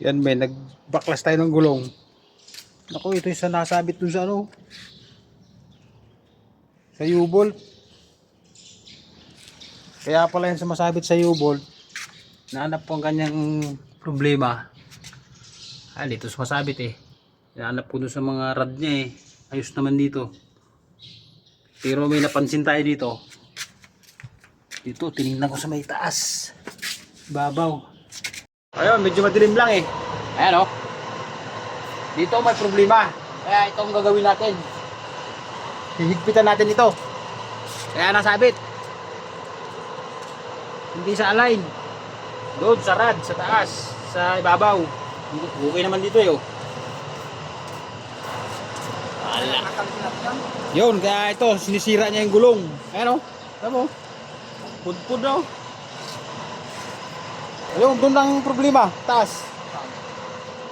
Yan men, nagbaklas tayo ng gulong. Naku, ito yung sa nasabit dun sa ano. Sa U-bolt. Kaya pala yan sumasabit sa U-bolt. Nahanap ko ang kanyang problema. Ah, dito sumasabit eh. Nahanap ko dun sa mga rad niya eh. Ayos naman dito. Pero may napansin tayo dito. Dito, tinignan ko sa may taas. Babaw. Ayun, medyo madilim lang eh. Ayan oh. Dito may problema. Kaya ito ang gagawin natin. Hihigpitan natin ito. Kaya nasabit. Hindi sa align. Doon sa rad, sa taas, sa ibabaw. Okay naman dito eh oh. Ala. Yun, kaya ito, sinisira niya yung gulong. Ayan o, alam mo. Pudpud na o. Ayun, doon lang ang problema, taas.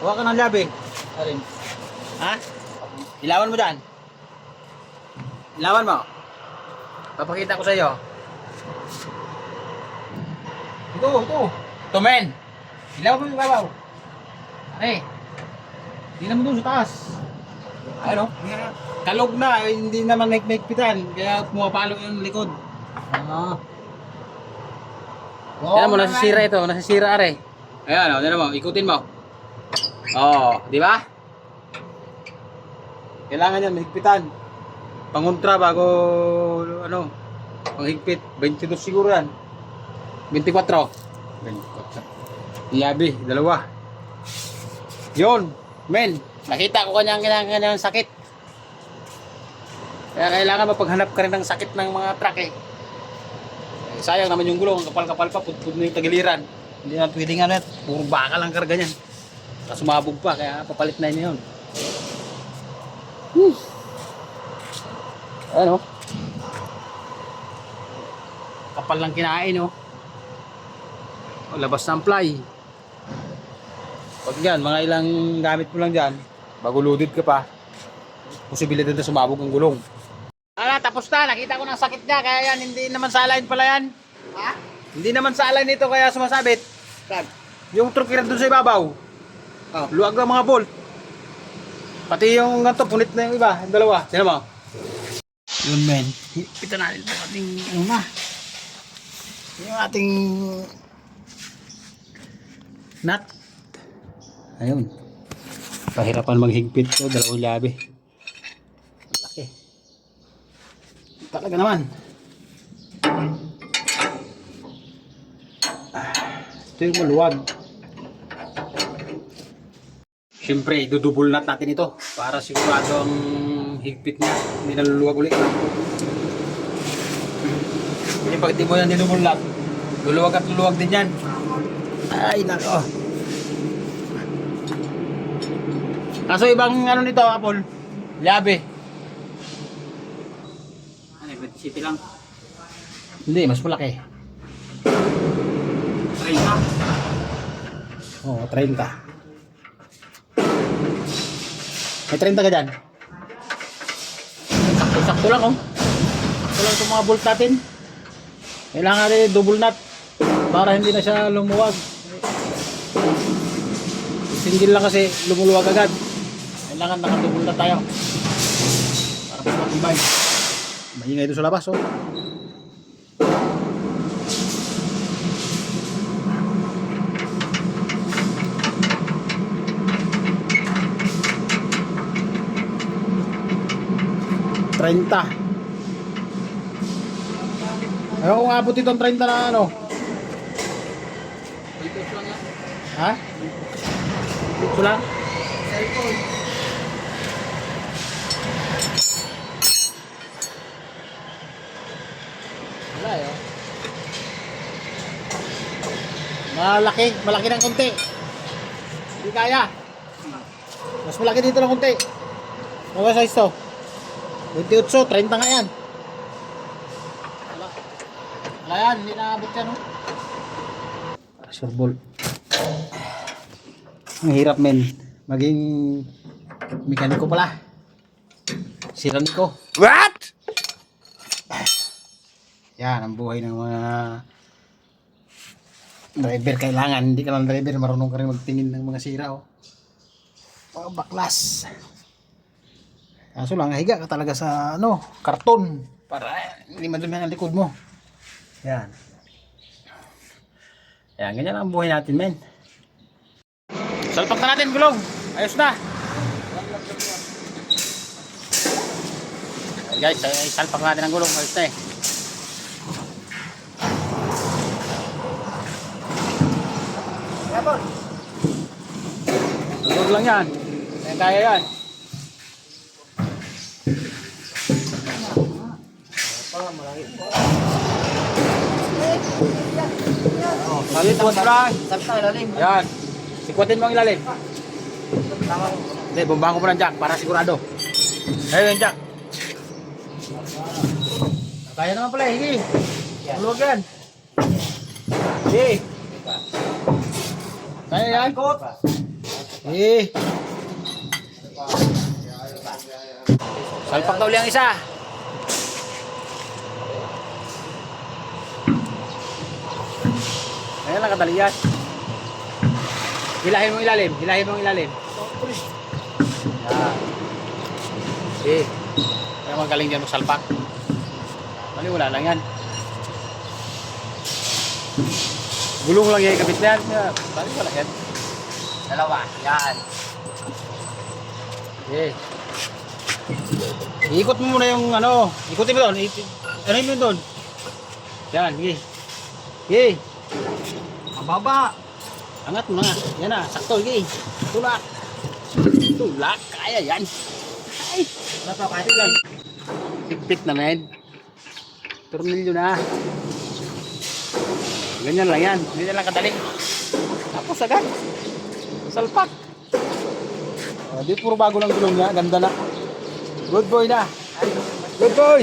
Huwag ka ng labi. Arin. Ha? Ilawan mo dyan. Ilawan mo. Papakita ko sa iyo. Ito, ito. Ito, men. Ilawan mo yung babaw. Are. Hindi naman doon sa taas. Ano? Kalog na, hindi naman naikmikpitan. Kaya pumapalo yung likod. Ah. Tignan mo, nasisira ito. Nasisira, are. Ayan, o. Tignan mo, ikutin mo. Oo, di ba? Kailangan yan, mahigpitan. Pangontra bago, ano, panghigpit. 22 siguro yan. 24. 24. Yabi, dalawa. Yun, men. Nakita ko kanyang, kanyang, kanyang sakit. Kaya kailangan mapaghanap ka rin ng sakit ng mga truck eh. Sayang naman yung gulong, kapal-kapal pa, putpud na yung tagiliran. Hindi na pwedeng ano, puro baka lang karga niyan. Tapos sumabog pa, kaya papalit na yun. Hmm. Ano? Kapal lang kinain, oh. O, labas ng fly. Pag yan, mga ilang gamit mo lang dyan, bago loaded ka pa, posibilidad na sumabog ang gulong. Tapos na. Nakita ko ng sakit niya, kaya yan, hindi naman sa align pala yan. Ha? Hindi naman sa align ito, kaya sumasabit. Saan? Yung truck doon sa ibabaw. Oh. Luwag ng mga bolt. Pati yung ganito, punit na yung iba, yung dalawa. Sino mo? Yun men. Kita natin ito ating ano na. Yung ating nut. Ayun. Pahirapan maghigpit to, dalawang labi. Talaga naman. Ito yung maluwag. Siyempre, dudubol nut natin ito para sigurado ang higpit niya. Hindi naluluwag ulit. Kasi pag di mo yan dinubol nut, luluwag at luluwag din yan. Ay, nako. Kaso ibang ano nito, Apple, labi. Ano, 27 lang. Hindi, mas malaki. 30. Oo, 30. May 30 ka dyan? Sakto-sakto lang oh. Sakto lang itong mga bolt natin. Kailangan natin double nut para hindi na siya lumuwag. Single lang kasi lumuluwag agad. Kailangan naka-double nut tayo. Para mas matibay. Maingay ito sa labas oh. Treinta. Ayaw kung abot itong 30 na ano. Ha? Ito lang? Cellphone. Wala eh. Malaki, malaki ng konti. Hindi kaya. Mas malaki dito ng konti. Ano ba size to? 28, 30 nga yan. Wala. Wala yan, hindi naabot yan. Oh. Surbol. Ang hirap men. Maging mekaniko pala. Siraniko. What? Yan ang buhay ng mga driver kailangan. Hindi ka lang driver, marunong ka rin magtingin ng mga sira, oh. Mga baklas. Kaso lang, higa ka talaga sa, ano, karton. Para hindi madumi ang likod mo. Yan. Yan, ganyan ang buhay natin, men. Salpak na natin, gulong. Ayos na. Ay, guys, ay, salpak natin ang gulong. Ayos na eh. Tulog lang yan. Kaya kaya yan. Oh, salit mo lang. Salta, ilalim. Yan. Sikwatin mo ang ilalim. Hindi, bumbahan ko mo ng jack para sigurado. Ayun yung jack. Kaya naman pala, higi. Tulog yan. Higi. Kaya yan. Higi. Salpak daw lang isa. Ayan lang kadali yan. Hilahin mo ilalim, hilahin mo ilalim. Yan. Eh. Kaya magaling diyan magsalpak. Bali wala lang yan. Gulong lang yan, kapit yan. Yeah, Bali wala yan. Dalawa. Yan. Eh. Iikot mo muna yung ano, ikutin mo doon. Ano mo doon? Yan, sige. Sige. Mababa. Angat mo na. Yan na, sakto, sige. Tulak. Tulak, kaya yan. Ay, Wala pa, kahit yan. higpit na men. Tornilyo na. Ganyan lang yan. Ganyan lang kadali. Tapos agad. Salpak. Oh, di puro bago lang gulong niya. Ganda na. Good boy na. Good boy.